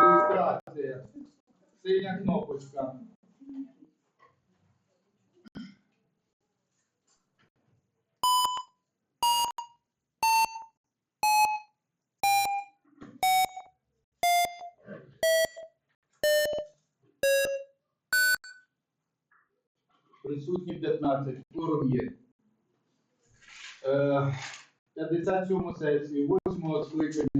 Реєстрація. Синя кнопочка. Присутні 15, форум є. Е, 57 сесію 8 скликання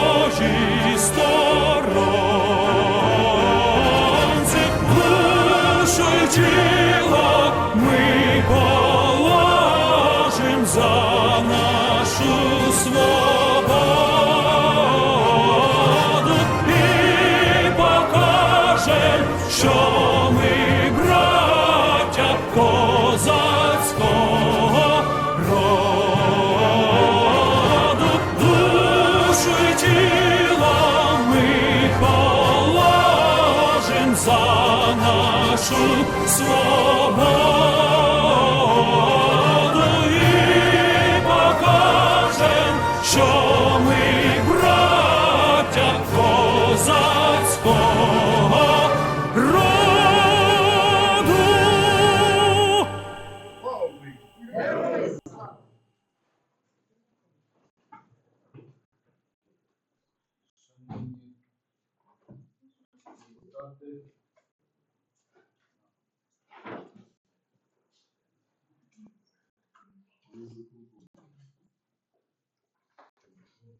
нашу свободу і покажем, що ми браття козацького роду. Шановні депутати,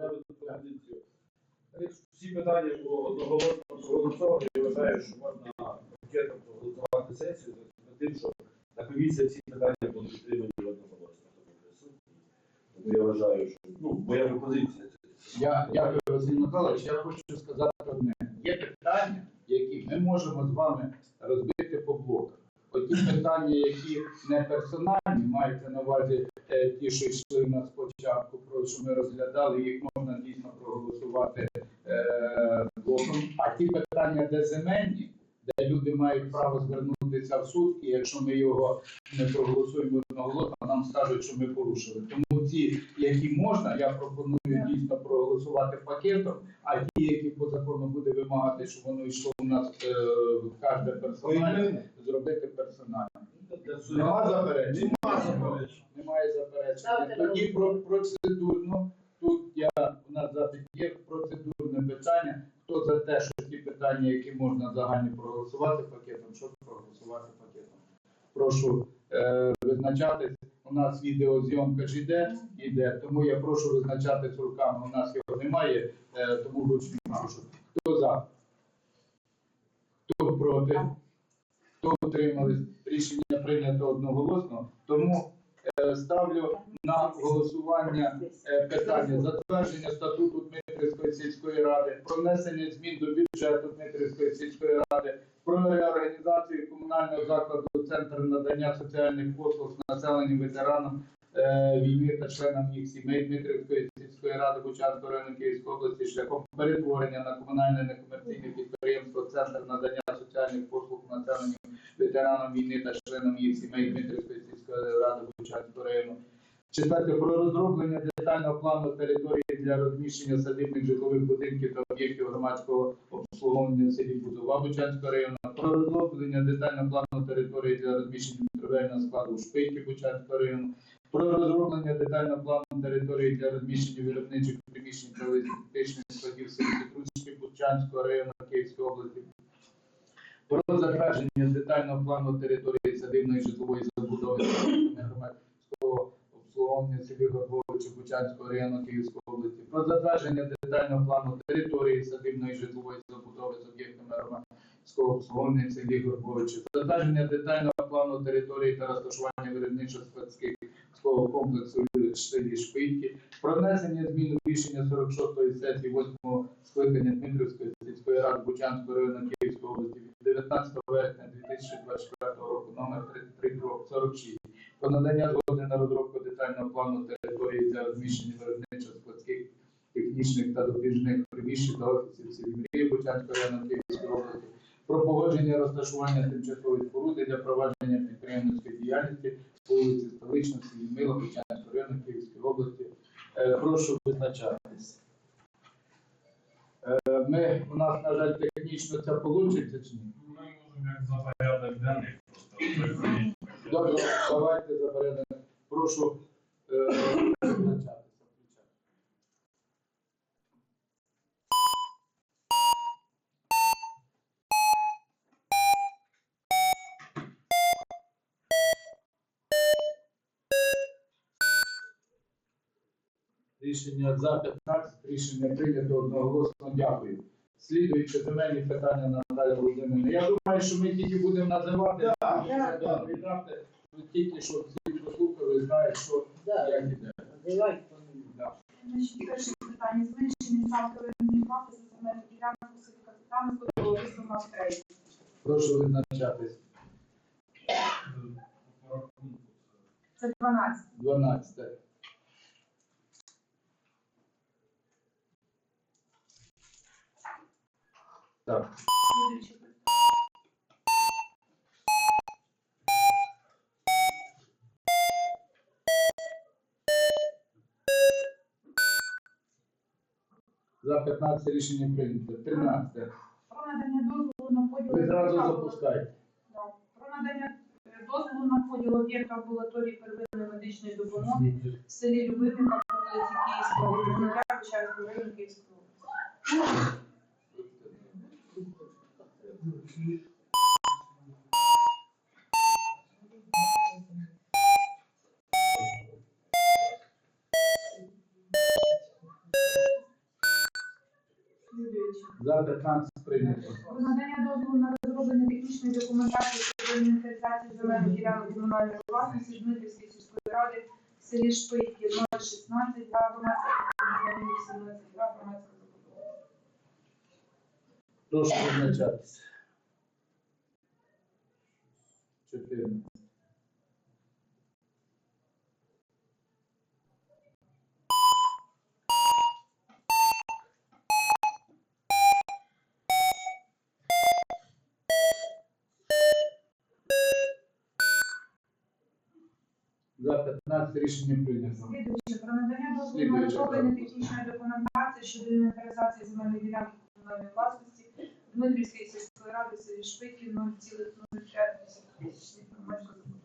порядок пропозицію. Всі питання було одноголосно проголосовані. Я вважаю, що можна пакетом проголосувати сесію за тим, що на комісії всі питання були підтримані одноголосно. Тому я вважаю, що ну, моя пропозиція. Я дякую, Василь Миколаївич. Я хочу сказати одне. Є питання, які ми можемо з вами розбити по блоках. Оті питання, які не персональні, мається на увазі е, ті, що йшли на спочатку, про що ми розглядали, їх можна дійсно проголосувати е, блоком. А ті питання, де земельні, де люди мають право звернутися в суд, і якщо ми його не проголосуємо одноголосно, нам скажуть, що ми порушили. Тому ті, які можна, я пропоную дійсно проголосувати пакетом, а ті, які по закону буде вимагати, щоб воно йшло у нас е, в кожне персонально, зробити персонально. Нема заперечень? Нема заперечень. Немає заперечень. Тоді про процедурно. Тут я у нас запит є процедурне питання. Хто за те, що ті питання, які можна загальні проголосувати пакетом, щоб проголосувати пакетом? Прошу е, визначатись. У нас відеозйомка ж іде, іде, тому я прошу визначатись руками. У нас його немає, е, тому вручну прошу. Хто за? Хто проти? Хто утримались? Рішення прийнято одноголосно. Тому ставлю на голосування е, питання затвердження статуту Дмитрівської сільської ради, про внесення змін до бюджету Дмитрівської сільської ради, про реорганізацію комунального закладу Центр надання соціальних послуг населенню ветеранам е, війни та членам їх сімей Дмитрівської сільської ради Бучанського району Київської області шляхом перетворення на комунальне некомерційне підприємство Центр надання соціальних послуг населенню ветеранам війни та членам їх сімей Дмитрівської сільської ради Бучанського району. Четверте про розроблення детального плану території для розміщення садибних житлових будинків та об'єктів громадського обслуговування селі Бузова Бучанського району. Про розроблення детального плану території для розміщення торговельного складу у Шпиті Бучанського району. Про розроблення детального плану території для розміщення виробничих приміщень та логістичних складів Петрушки Бучанського району Київської області. Про затвердження детального плану території садибної житлової забудови громадського обслуговування селі Горбовичі Бучанського району Київської області. Про затвердження детального плану території садибної житлової забудови з об'єктами громадського обслуговування селі Горбовичі. Затвердження детального плану території та розташування виробничо-складських складського комплексу в Шпильки. Про внесення змін рішення 46-ї сесії 8-го скликання Дмитрівської сільської ради Бучанського району Київської області від 19 вересня 2024 року номер 3346 про надання згоди на розробку детального плану території для розміщення виробничо-складських технічних та допоміжних приміщень та офісів селі Бучанського району Київської області про погодження розташування тимчасової споруди для провадження підприємницької діяльності вулиці Столична, в Печанського району Київської області. Е, Прошу визначатись. Е, Ми, у нас, на жаль, технічно це вийде чи ні? Ми можемо як за порядок денний просто. Добре, давайте за порядок. Прошу е, визначатися. Рішення за 15, рішення прийнято одноголосно. Дякую. Слідуючи земельні питання Наталі Володимирівни. Я думаю, що ми тільки будемо називати. Так. добре, віддати. Ви Тільки що всі послухали, знають, що як іде. Називайте. Да. Значить, перше питання. Зменшення ставки орендної плати за земельну ділянку Капітанського товариства «Мавтрейд». Прошу визначатись. Це Це 12. 12. Так. За 15 рішення прийнято. 13. Про надання дозволу на поділ Ви зразу запускайте. Про надання дозволу на поділ об'єкта амбулаторії первинної медичної допомоги в селі Любимівка вулиці Київського Губернатора Печерського району Київської області. Слідуюче. За 15 прийнято. Про надання дозволу на розроблення технічної документації щодо інвентаризації земельних ділянок комунальної власності Дмитрівської сільської ради в селі Шпитки 016 2 громадська забудова 18 2 громадська забудова. Прошу визначатись. 14. За 15 рішення прийнято. Слідуюче, про надання дозволу на Слідуюче, розроблення технічної документації щодо інвентаризації земельної ділянки комунальної власності Дмитрівської сільської ради в селі Шпитки 0,05 тисячних громадська забудова.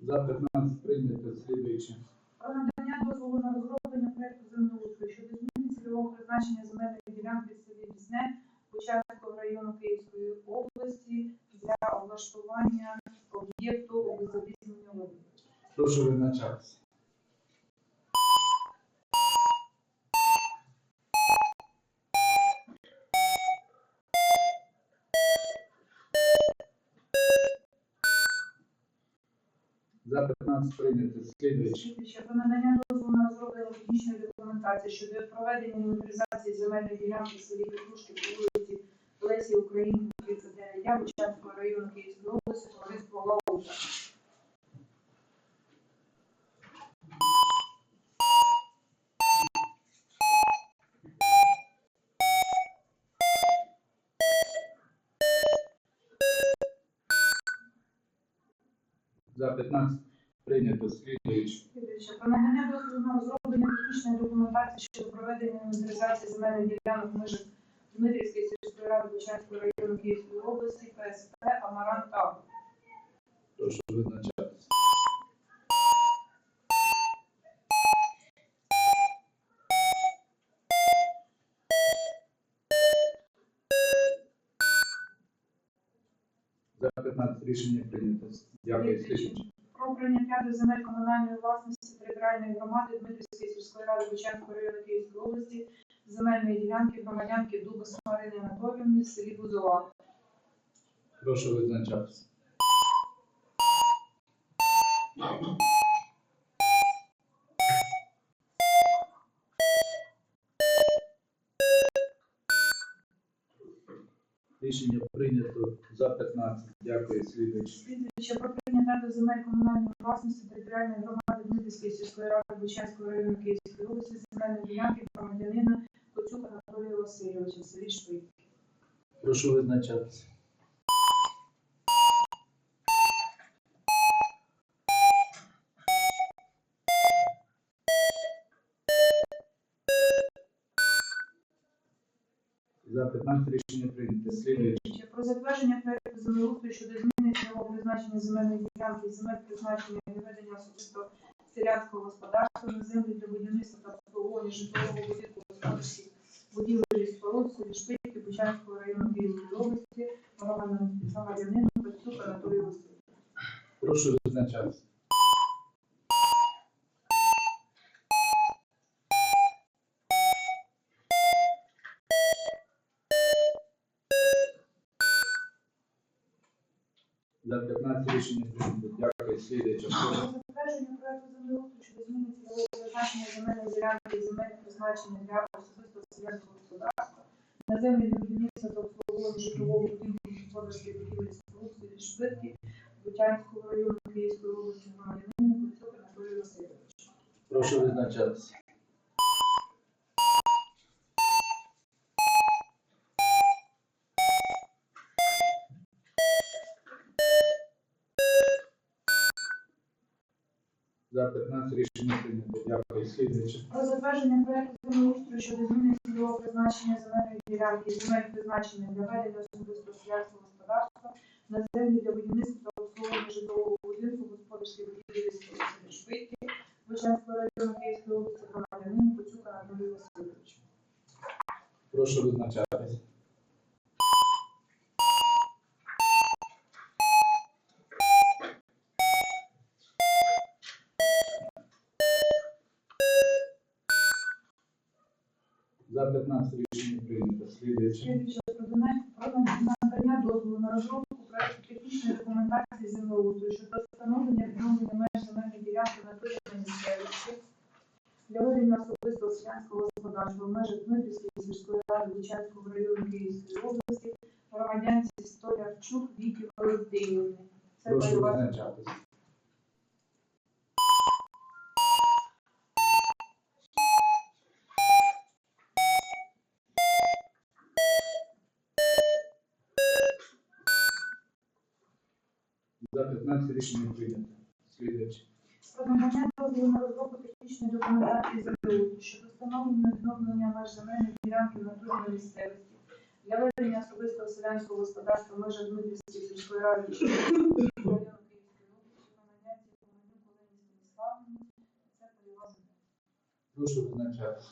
За 15 прийнято. Слідуюче. Про надання дозволу на розроблення проекту землеустрою щодо зміни цільового призначення земельної ділянки в селі Лісне Початку району Київської області для облаштування об'єкту обезобізнення води. Прошу визначатись. За 15 прийнято. Слідуючи. Щодо надання дозволу на розроблення технічної документації щодо проведення інвентаризації земельної ділянки в селі Петрушки по вулиці Лесі Українки 39 Я Бучанського району Київської області, товариство Лаута. За 15 прийнято. Слідуюче. Про надання дозволу на розроблення технічної документації щодо проведення інвентаризації земельних ділянок межах Дмитрівської сільської ради Бучанського району Київської області, КСП Амарант Агро. Прошу визначатися. За 15 рішення прийнято. Дякую. Слідуючий. Прийняття до земель комунальної власності територіальної громади Дмитрівської сільської ради Бучанського району Київської області земельної ділянки громадянки Дубас Марини Анатоліївни в селі Бузова. Прошу визначатися. Рішення прийнято за 15. Дякую. Слідуючий. Слідуюче про прийняття до земель комунальної власності територіальної громади Дмитрівської сільської ради Бучанського району Київської області земельної ділянки громадянина Коцюк Анатолія Васильовича селі Шпильки. Прошу визначатися. За 15 рішення Слідуюче про затвердження проекту землеустрою щодо зміни цільового призначення земельної ділянки земель призначення для ведення особисто селянського господарства на землі для будівництва та обслуговування житлового будинку господарських будівель і споруд селі Шпильки Бучанського району Київської області громадянину Коцюк Анатолію Васильовичу. Прошу визначатися. За 15 рішення прийнято. Дякую. Слідуюча. Затвердження проекту землеустрою щодо зміни цільового призначення земельної ділянки і земельних призначення для особистого селянського господарства на землі для будівництва та обслуговування житлового будинку господарських будівель споруд в селі Швидки Бучанського району Київської області громадянину Коцюк Анатолію Васильовичу. Прошу визначатися. За 15 рішення прийнято. Дякую. Слідуюче. Про затвердження проекту землеустрою щодо зміни цільового призначення земельної ділянки земель призначення для ведення особистого селянського господарства на землі для будівництва та обслуговування житлового будинку господарських будівель і споруд в селі Шпильки Бучанського району Київської області громадянину Коцюк Анатолію Васильовичу. Прошу визначатися. За 15 рішення прийнято. Слідуюче. Про надання- дозволу на розробку проекту технічної документації землеустрою щодо встановлення відновлення меж земельної ділянки на місцевості для ведення особистого селянського господарства в межах Дмитрівської сільської ради Бучанського району Київської області громадянці Столярчук Вікі. Це Прошу визначатися. За 15 рішення прийнято. Слідуюче. Про надання дозволу на розробку технічної документації землеустрою щодо встановлення відновлення меж земельної ділянки в натурі місцевості для ведення особистого селянського господарства в межах Дмитрівської сільської ради району Київської області. Це земля. Прошу визначатися.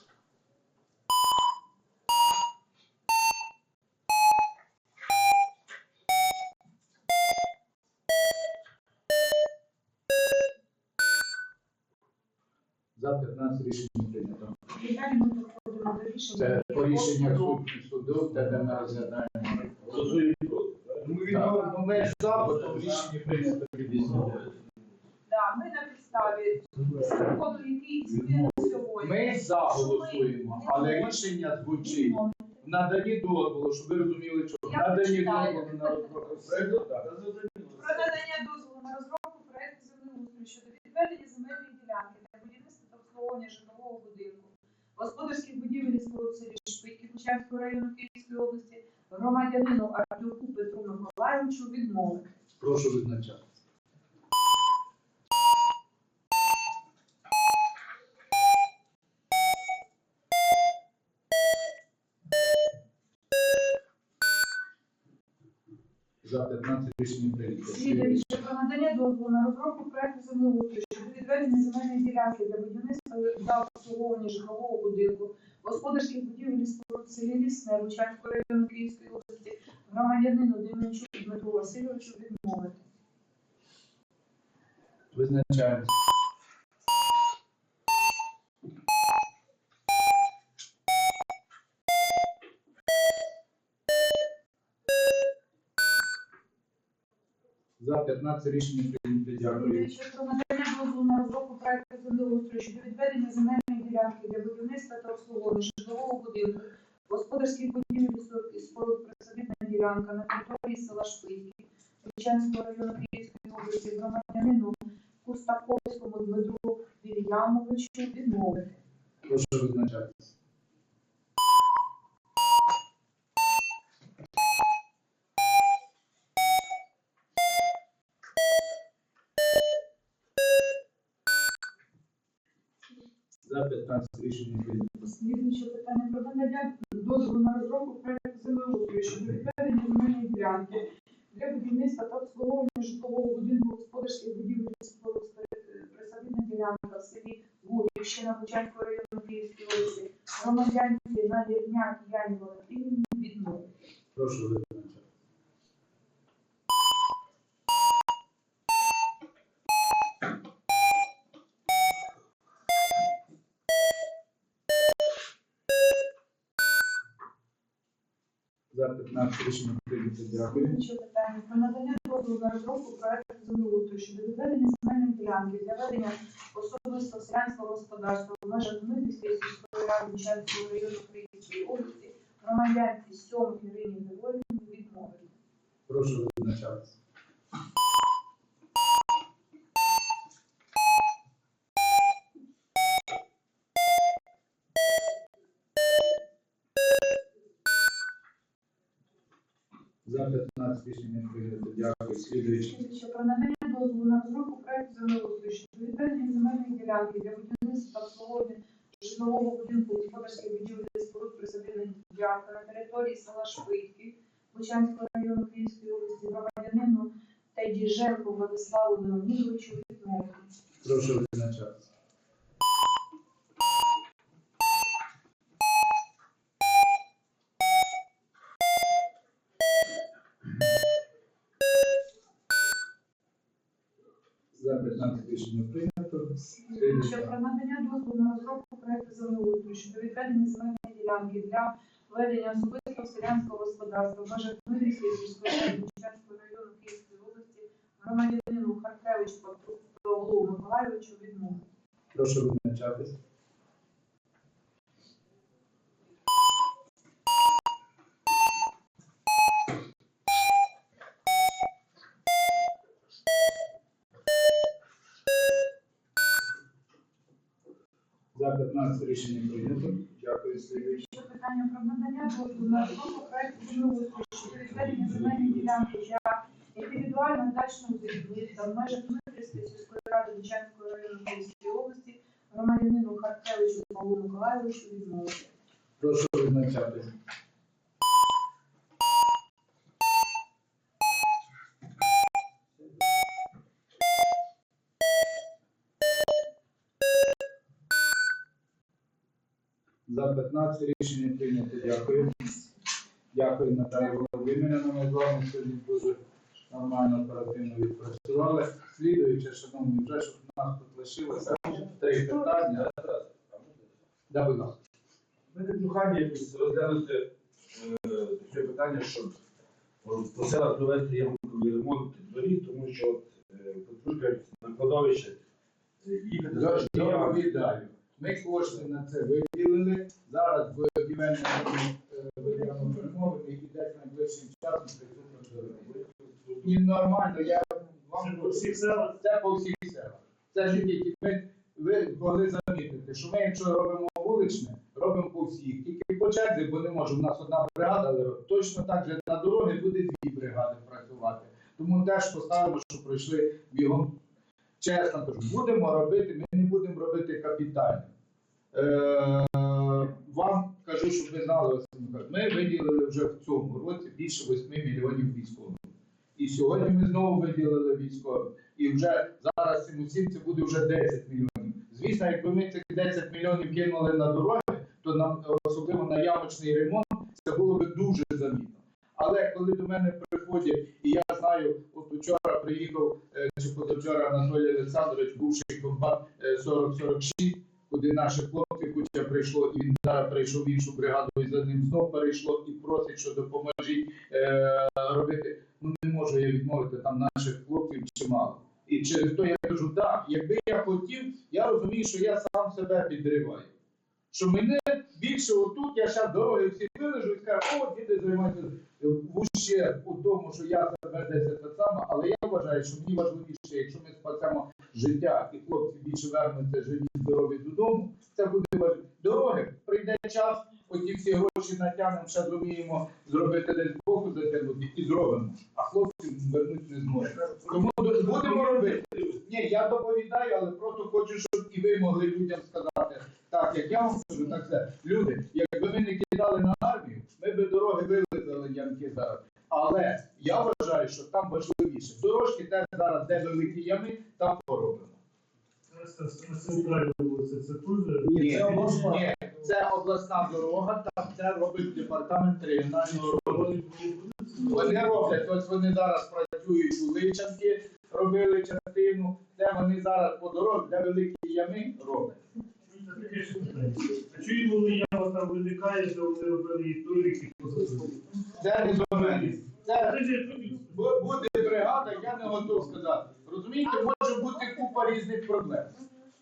За 15 рішення прийнято. Далі ми переходимо до рішення. Це по рішеннях суду, суду, де ми розглядаємо. Голосуємо Ми відмовимо, ну, ми ж за, бо то в прийнято. Да, ми на підставі закону, який існує на сьогодні. Ми за голосуємо, але рішення звучить. В наданні дозволу, щоб ви розуміли, що Я наданні прочитаю. дозволу на зрозуміло. Про надання Господарські будівлі і споруд селі району Київської області громадянину Артюку Петру Миколаївичу відмови. Прошу визначати. За 15 рішень прийнято. Слідуючи про надання дозволу на розробку проекту землеустрою щодо відведення земельної ділянки для будівництва та обслуговування житлового будинку, господарських будівель і споруд селі Лісне, Бучанського району Київської області, громадянину Дем'янчук Дмитру Васильовичу відмовити. Визначаємо. За 15 рішення прийнято. Дякую. Дозволу на розробку проекту землеустрою щодо відведення земельної ділянки для будівництва та обслуговування житлового будинку, господарських будівель і споруд- присадибна ділянка на території села Шпильки, Печенського району Київської області, громадянину Кустаковському Дмитру Вільямовичу відмовити. Прошу визначатися. За 15 рішення прийнято. Слідуюче питання про надання дозволу на розробку проекту землеустрою щодо відведення земельної ділянки для будівництва та обслуговування житлового будинку господарських будівель е, присадибна ділянка в селі Гурівщина Бучанського району Київської області громадянці на Лірняк Яні Валентинівні відмовити. Прошу визначатися. За 15 рішення прийнято. Дякую. Що питання про надання дозволу на розробку проекту землеустрою щодо відведення земельної ділянки для ведення особистого селянського господарства в межах Дмитрівської сільської ради Бучанського району Київської області громадянці Сьомих Ірині Григорівні відмовити. Прошу визначатися. За 15 рішення прийнято. Дякую. Слідуючи. Про надання дозволу на розробку проекту землеустрою щодо відведення земельної ділянки для будівництва обслуговування житлового будинку господарських будівель споруд присадибних ділянка на території села Швидки Бучанського району Київської області громадянину Тайдіженко Владиславу Леонідовичу відмовити. Прошу визначатися. За 15 рішення прийнято. Що про надання дозволу на розробку проекту землеустрою щодо відведення земельної ділянки для ведення особистого селянського господарства в межах Дмитрівської сільської ради Бучанського району Київської області громадянину Харкевичу Павлу Миколайовичу відмови. Прошу визначатися. За 15 рішення прийнято. Дякую, Сергій. Ще питання про надання дозволу на розробку проекту землеустрою щодо відведення земельної ділянки для індивідуального дачного будівництва в межах Дмитрівської сільської ради Бучанського району Київської області громадянину Харкевичу Павлу Миколайовичу відмовити. Прошу визначатися. За 15 рішення прийнято. Дякую. Дякую, Наталія Володимирівна. Ми з вами сьогодні дуже нормально оперативно відпрацювали. Слідуючи, шановні, вже щоб нас тут лишилося три питання. Да, будь ласка. Мене прохання якось розглянути е, таке питання, щоб просила провести ямковий ремонт доріг, тому що е, подружка на кладовище е, їхати зараз Доповідаю. Ми кошти на це виділили. Зараз будівельне виділено перемови і десь найближчим часом присутні дороги. І нормально, я вам по всіх селах, це по всіх селах. Це ж тільки ми ви могли замітити, що ми, якщо робимо вуличне, робимо по всіх. Тільки по черзі, бо не може. У нас одна бригада, але точно так же на дороги буде дві бригади працювати. Тому теж поставимо, що пройшли бігом. Чесно кажу, будемо робити, ми не будемо робити капітально. Е, вам кажу, щоб ви знали, ми виділили вже в цьому році більше 8 мільйонів військових. І сьогодні ми знову виділили військовим. І вже зараз цим усім це буде вже 10 мільйонів. Звісно, якби ми цих 10 мільйонів кинули на дороги, то нам особливо на ямочний ремонт це було би дуже замітно. Але коли до мене приходять, і я знаю, от вчора приїхав е, чи позавчора Анатолій Олександрович, бувший комбат е, 4046, куди наші хлопці куча прийшло, і він зараз прийшов в іншу бригаду, і за ним знов перейшло і просить, що допоможіть е, робити. Ну не можу я відмовити там наших хлопців чимало. І через то я кажу, так, якби я хотів, я розумію, що я сам себе підриваю. Що мене більше отут, я зараз дороги всі вилежу і о, діти займаються в ущерб у тому, що я себе десь це саме, але я вважаю, що мені важливіше, якщо ми спасемо життя і хлопці більше вернуться живі, здорові додому, це буде важливо. Дороги, прийде час, оті всі гроші натягнемо, ще зуміємо зробити десь боку затягнути і зробимо. А хлопці вернути не зможуть. Тому будемо робити. Ні, я доповідаю, але просто хочу, щоб і ви могли людям сказати, так як я вам кажу, так це. Люди, якби ми не кидали на армію, ми би дороги вилизали ямки зараз. Але я вважаю, що там важливіше. Дорожки теж зараз, де великі ями, там поробимо. Ні, ні, це обласна дорога, там це робить департамент регіонального розвитку. Вони роблять, ось вони зараз працюють у Личанки, робили частину, де вони зараз по дорозі, де великі ями роблять. А чому вони яма там виникає, що вони робили історики? Це не до мене. Це буде бригада, я не готов сказати. Розумієте, може бути купа різних проблем.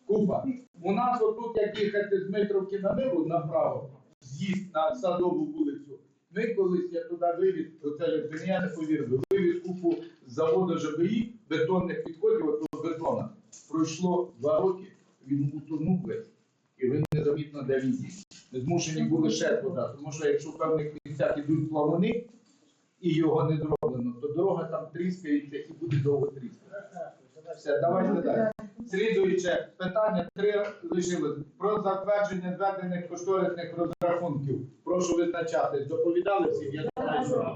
Купа. У нас отут, як їхати з Дмитровки на Ниву направо, з'їзд на садову вулицю. Ми колись я туди вивіз, оце я- я не повірив, вивіз купу заводу ЖБІ, бетонних відходів, от бетона. Пройшло два роки, він утонув весь. І ви незамітно, де він. Ми змушені були ще туди, тому що якщо в певних місцях ідуть плавуни, і його не зроблено, то дорога там тріскається і буде довго тріскати. Все, давайте далі. Слідуюче питання три лишили. Про затвердження зведених кошторисних розрахунків. Прошу визначатись. Доповідали всім, я думаю, що.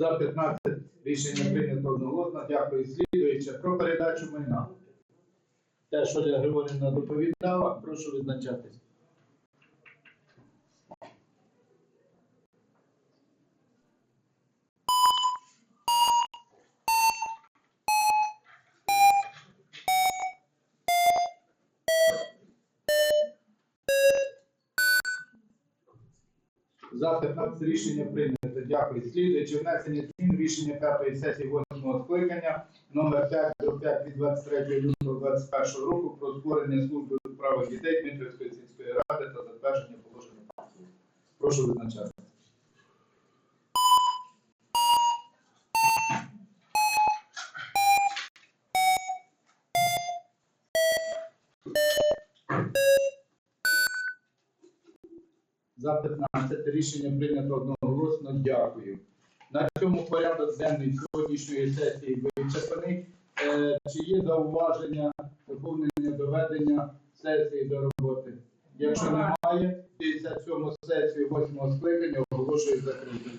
За 15 рішення прийнято одноголосно. Дякую. Слідуюче про передачу майна. Те, що Оля Григорівна доповідала, прошу визначатись. За 15 рішення прийнято. Дякую. Слідуючи внесення змін рішення п'ятої сесії восьмого скликання номер 5 до 5 від 23 лютого 2021 року про створення служби у справах дітей Дмитрівської сільської ради та затвердження положення. Прошу визначати. За 15 рішення прийнято одноголосно. Дякую. На цьому порядок денний сьогоднішньої сесії вичерпаний. Е, Чи є зауваження, доповнення доведення сесії до роботи? Якщо немає, 57 сесію 8 скликання оголошую закритою.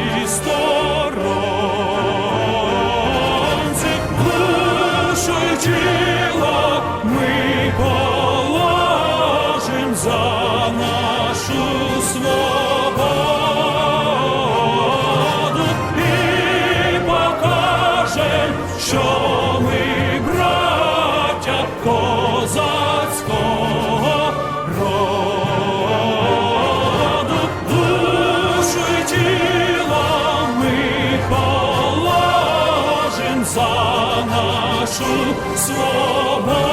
нашу свободу